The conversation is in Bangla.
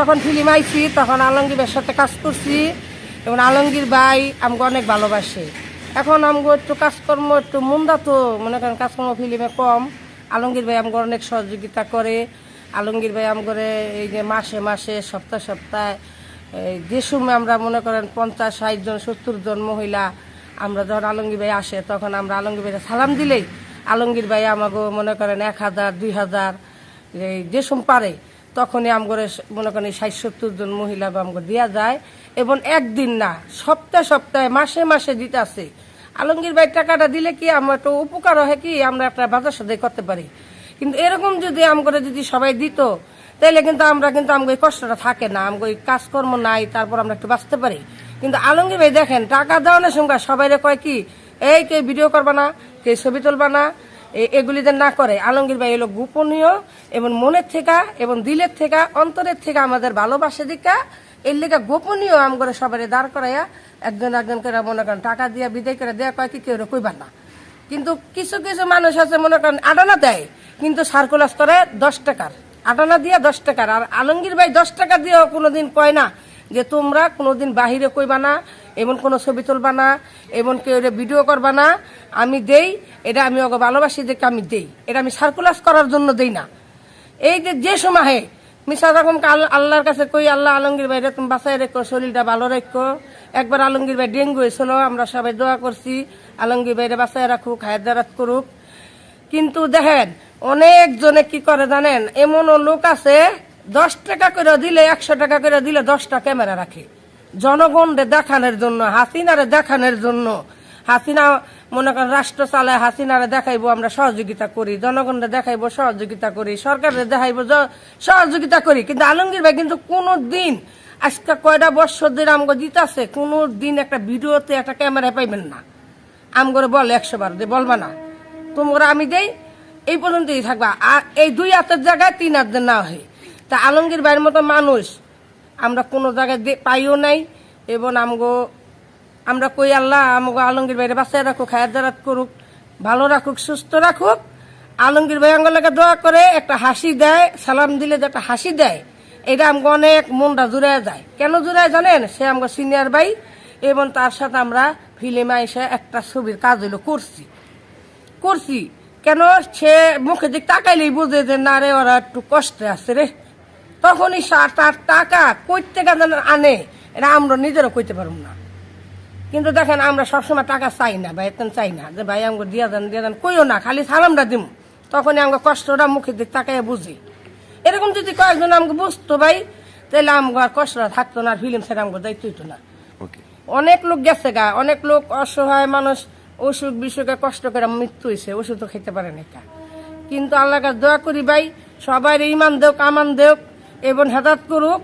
যখন ফিল্ম আইছি, তখন আলমগীর ভাইয়ের সাথে কাজ করছি। এবং আলমগীর ভাই আমাকে অনেক ভালোবাসে। এখন আমাকে একটু কাজকর্ম একটু মুন্দা তো, মনে করেন কাজকর্ম ফিল্মে কম। আলমগীর ভাই আমাকে অনেক সহযোগিতা করে। আলমগীর ভাই আমাকে এই যে মাসে মাসে, সপ্তাহে সপ্তাহে যে সময় আমরা মনে করেন পঞ্চাশ, ষাট জন, সত্তর জন মহিলা আমরা যখন আলমগীর ভাই আসে, তখন আমরা আলমগীর ভাইকে সালাম দিলেই আলমগীর ভাই আমাকে মনে করেন এক হাজার, দুই হাজার, এই যে সময় পারে। তখনই আমগরে মনে করেন ষাট সত্তর জন মহিলা আমগো দেওয়া যায়, এবং একদিন না, সপ্তাহে সপ্তাহে, মাসে মাসে দিতে আছে আলমগীর ভাই টাকাটা দিলে কি আমার একটু উপকার হয় কি? আমরা একটা বাজার সাথে করতে পারি। কিন্তু এরকম যদি আমগরে যদি সবাই দিত তাহলে কিন্তু আমরা কিন্তু এই কষ্টটা থাকে না ওই কাজকর্ম নাই, তারপর আমরা একটু বাঁচতে পারি। কিন্তু আলমগীর ভাই দেখেন, টাকা দেওয়ানোর সঙ্গে সবাই কয় কি, এই কে ভিডিও করবা না কে ছবি তুলবা না এগুলি যে না করে। আলমগীর ভাই এলো গোপনীয় এবং মনের থেকে এবং দিলের থেকে, অন্তরের থেকে আমাদের ভালোবাসে দিকা। এর লেগে গোপনীয় আম করে সবাই দাঁড় করাইয়া একজন একজন করে মনে করেন, টাকা দিয়া, বিদায় করে দেয়া কয় কি কেউ কইবার না। কিন্তু কিছু কিছু মানুষ আছে মনে করেন আটানা দেয়, কিন্তু সার্কুলাস করে দশ টাকার। আটানা দিয়া দশ টাকার। আর আলমগীর ভাই দশ টাকা দিয়েও কোনোদিন কয় না যে তোমরা কোনোদিন বাহিরে কইবা না এমন কোনো ছবি তুলবা না, এমন কেউ এটা ভিডিও করবা না। আমি দেই, এটা আমি ওকে ভালোবাসি দেখে আমি দেই। এটা আমি সার্কুলাস করার জন্য দেই না। এই যে যে সময় মিশা রকম আল্লাহর কাছে কই, আল্লাহ আলমগীর ভাই তুমি বাঁচাই রেখো, শরীরটা ভালো রেখো। একবার আলমগীর ভাই ডেঙ্গু হয়েছিল, আমরা সবাই দোয়া করছি, আলমগীর ভাইরে বাঁচাই রাখুক, হায়াত দারাত করুক। কিন্তু দেখেন অনেক জনে কি করে জানেন, এমনও লোক আছে, দশ টাকা করে দিলে, একশো টাকা করে দিলে দশটা ক্যামেরা রাখে। জনগণরে দেখানোর জন্য, হাসিনারে দেখানোর জন্য। হাসিনা, মনে করেন, রাষ্ট্র চালায়, হাসিনারে দেখাইবো, আমরা সহযোগিতা করি। জনগণরে দেখাইবো, সহযোগিতা করি। সরকারে দেখাইবো সহযোগিতা করি। কিন্তু আলমগীর ভাই কিন্তু কোনো দিন আজকে কয়টা বছর ধরে আমাকে দিতেছে কোনো দিন একটা ভিডিওতে একটা ক্যামেরা পাইবেন না। আমগরে বল একশো বার যে বলবা না। তোমরা আমি দেই, এই পর্যন্তই থাকবা। আর এই দুই হাতের জায়গায় তিন হাতের না হয়। তা আলমগীর ভাইয়ের মতো মানুষ আমরা কোনো জায়গায় পাইও নাই। এবং আমগো, আমরা কই, আল্লাহ, আমগো আলমগীর ভাইরে বাঁচায় রাখুক, হায়াত দারাত করুক, ভালো রাখুক, সুস্থ রাখুক। আলমগীর ভাই আঙ্গলাকে দোয়া করে, একটা হাসি দেয়, সালাম দিলে যে একটা হাসি দেয়, এটা আমাকে অনেক মনটা জুড়ে যায়। কেন জুড়ে জানেন? সে আমগো সিনিয়র ভাই, এবং তার সাথে আমরা ফিল্মে এসে একটা ছবির কাজ হইল করছি। করছি। কেন? সে মুখে দিক তাকাইলেই বুঝে যে, না রে, ওরা একটু কষ্টে আছে রে। তখনই তার টাকা কই থেকে যেন আনে। এটা আমরা নিজেরও কইতে পারব না। কিন্তু দেখেন আমরা সবসময় টাকা চাই না ভাই এতেন চাই না। যে ভাই আমাকে দিয়া দেন দিয়া দেন কইও না খালি সালামটা দিম। তখনই আমাকে কষ্টটা মুখের দিক তাকাইয়া বুঝি। এরকম যদি কয়েকজন আমাকে বুঝতো ভাই তাহলে আমাকে আর কষ্টটা থাকতো না আর ফিল্ম সেটা আমাকে দায়িত্ব হইতো না। অনেক লোক গেছে গা অনেক লোক অসহায় মানুষ অসুখ বিসুখে কষ্ট করে মৃত্যু হয়েছে ওষুধও খেতে পারে না এটা। কিন্তু আল্লাহ দোয়া করি ভাই সবাই ইমান দেওক আমান দেওক এবং হেদাত করুক।